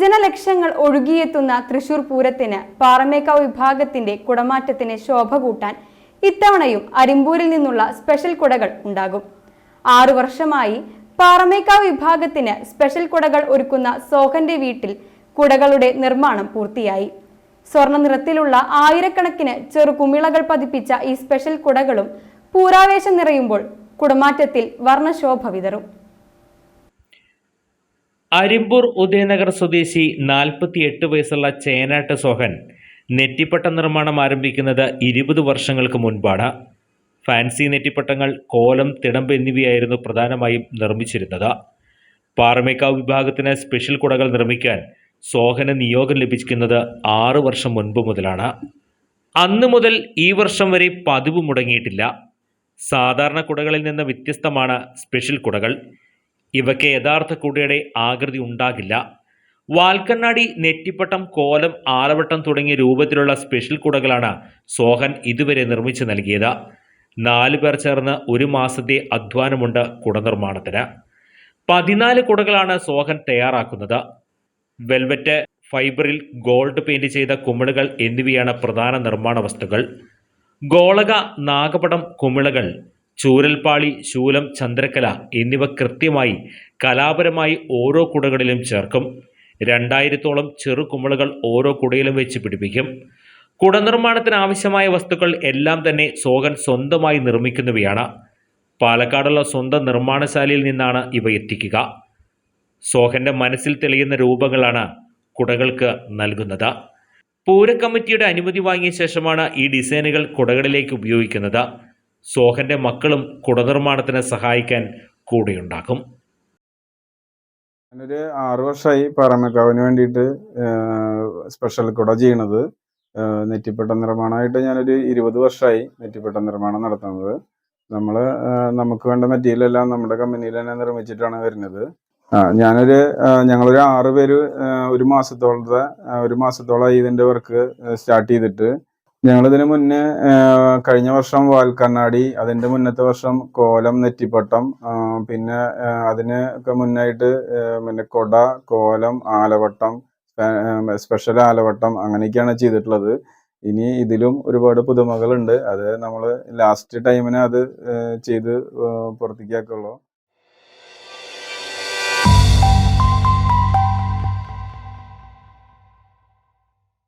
ജനലക്ഷങ്ങൾ ഒഴുകിയെത്തുന്ന തൃശൂർ പൂരത്തിന് പാറമേക്കാവ് വിഭാഗത്തിന്റെ കുടമാറ്റത്തിന് ശോഭ കൂട്ടാൻ ഇത്തവണയും അരിമ്പൂരിൽ നിന്നുള്ള സ്പെഷ്യൽ കുടകൾ ഉണ്ടാകും. ആറു വർഷമായി പാറമേക്കാവ് വിഭാഗത്തിന് സ്പെഷ്യൽ കുടകൾ ഒരുക്കുന്ന സോഹന്റെ വീട്ടിൽ കുടകളുടെ നിർമ്മാണം പൂർത്തിയായി. സ്വർണ നിറത്തിലുള്ള ആയിരക്കണക്കിന് ചെറുകുമിളകൾ പതിപ്പിച്ച ഈ സ്പെഷ്യൽ കുടകളും പൂരാവേശം നിറയുമ്പോൾ കുടമാറ്റത്തിൽ വർണശോഭ വിതറും. അരിമ്പൂർ ഉദയനഗർ സ്വദേശി നാൽപ്പത്തിയെട്ട് വയസ്സുള്ള ചേനാട്ട് സോഹൻ നെറ്റിപ്പട്ട നിർമ്മാണം ആരംഭിക്കുന്നത് ഇരുപത് വർഷങ്ങൾക്ക് മുൻപാണ്. ഫാൻസി നെറ്റിപ്പട്ടങ്ങൾ കോലം തിടമ്പ് എന്നിവയായിരുന്നു പ്രധാനമായും നിർമ്മിച്ചിരുന്നത്. പാറമേക്കാവ് വിഭാഗത്തിന് സ്പെഷ്യൽ കുടകൾ നിർമ്മിക്കാൻ സോഹന് നിയോഗം ലഭിക്കുന്നത് ആറു വർഷം മുൻപ് മുതലാണ്. അന്ന് മുതൽ ഈ വർഷം വരെ പതിവ് മുടങ്ങിയിട്ടില്ല. സാധാരണ കുടകളിൽ നിന്ന് വ്യത്യസ്തമാണ് സ്പെഷ്യൽ കുടകൾ. ഇവയ്ക്ക് യഥാർത്ഥ കുടയുടെ ആകൃതി ഉണ്ടാകില്ല. വാൽക്കണ്ണാടി നെറ്റിപ്പട്ടം കോലം ആലവട്ടം തുടങ്ങിയ രൂപത്തിലുള്ള സ്പെഷ്യൽ കുടകളാണ് സോഹൻ ഇതുവരെ നിർമ്മിച്ചു നൽകിയത്. നാലു പേർ ചേർന്ന് ഒരു മാസത്തെ അധ്വാനമുണ്ട് കുട നിർമ്മാണത്തിന് പതിനാല് കുടകളാണ് സോഹൻ തയ്യാറാക്കുന്നത്. വെൽവെറ്റ് ഫൈബറിൽ ഗോൾഡ് പെയിന്റ് ചെയ്ത കുമിളുകൾ എന്നിവയാണ് പ്രധാന നിർമ്മാണ വസ്തുക്കൾ. ഗോളക നാഗപടം കുമിളകൾ ചൂരൽപ്പാളി ശൂലം ചന്ദ്രക്കല എന്നിവ കൃത്യമായി കലാപരമായി ഓരോ കുടകളിലും ചേർക്കും. രണ്ടായിരത്തോളം ചെറു കുമിളുകൾ ഓരോ കുടയിലും വെച്ച് പിടിപ്പിക്കും. കുട നിർമ്മാണത്തിന് ആവശ്യമായ വസ്തുക്കൾ എല്ലാം തന്നെ സോഹൻ സ്വന്തമായി നിർമ്മിക്കുന്നവയാണ്. പാലക്കാടുള്ള സ്വന്തം നിർമ്മാണശാലയിൽ നിന്നാണ് ഇവ എത്തിക്കുക. സോഹന്റെ മനസ്സിൽ തെളിയുന്ന രൂപങ്ങളാണ് കുടകൾക്ക് നൽകുന്നത്. പൂരക്കമ്മിറ്റിയുടെ അനുമതി വാങ്ങിയ ശേഷമാണ് ഈ ഡിസൈനുകൾ കുടകളിലേക്ക് ഉപയോഗിക്കുന്നത്. സോഹന്റെ മക്കളും കുടനിർമ്മാണത്തിന് സഹായിക്കാൻ കൂടെയുണ്ടാകും ഞാനൊരു ആറു വർഷമായി പാറമേക്കാവിന് വേണ്ടിയിട്ട് സ്പെഷ്യൽ കുട ചെയ്യണത്. നെറ്റിപ്പട്ട നിർമ്മാണമായിട്ട് ഞാനൊരു ഇരുപത് വർഷമായി നെറ്റിപ്പട്ട നിർമ്മാണം നടത്തുന്നത്. നമ്മൾ നമുക്ക് വേണ്ട മെറ്റീരിയൽ എല്ലാം നമ്മുടെ കമ്പനിയിൽ തന്നെ നിർമ്മിച്ചിട്ടാണ് വരുന്നത്. ഞാനൊരു ഞങ്ങളൊരു ആറ് പേര് ഒരു മാസത്തോളത്തെ ഒരു മാസത്തോളമായി ഇതിന്റെ വർക്ക് സ്റ്റാർട്ട് ചെയ്തിട്ട് ഞങ്ങളിതിന് മുന്നേ കഴിഞ്ഞ വർഷം വാൽക്കണ്ണാടി അതിന്റെ മുന്നത്തെ വർഷം കോലം നെറ്റിപ്പട്ടം പിന്നെ അതിന് ഒക്കെ മുന്നായിട്ട് പിന്നെ കൊട കോലം ആലവട്ടം സ്പെ- സ്പെഷ്യൽ ആലവട്ടം അങ്ങനെയൊക്കെയാണ് ചെയ്തിട്ടുള്ളത്. ഇനി ഇതിലും ഒരുപാട് പുതുമകളുണ്ട്. അത് നമ്മൾ ലാസ്റ്റ് ടൈമിന് അത് ചെയ്ത് പുറത്തേക്കാക്കുള്ളൂ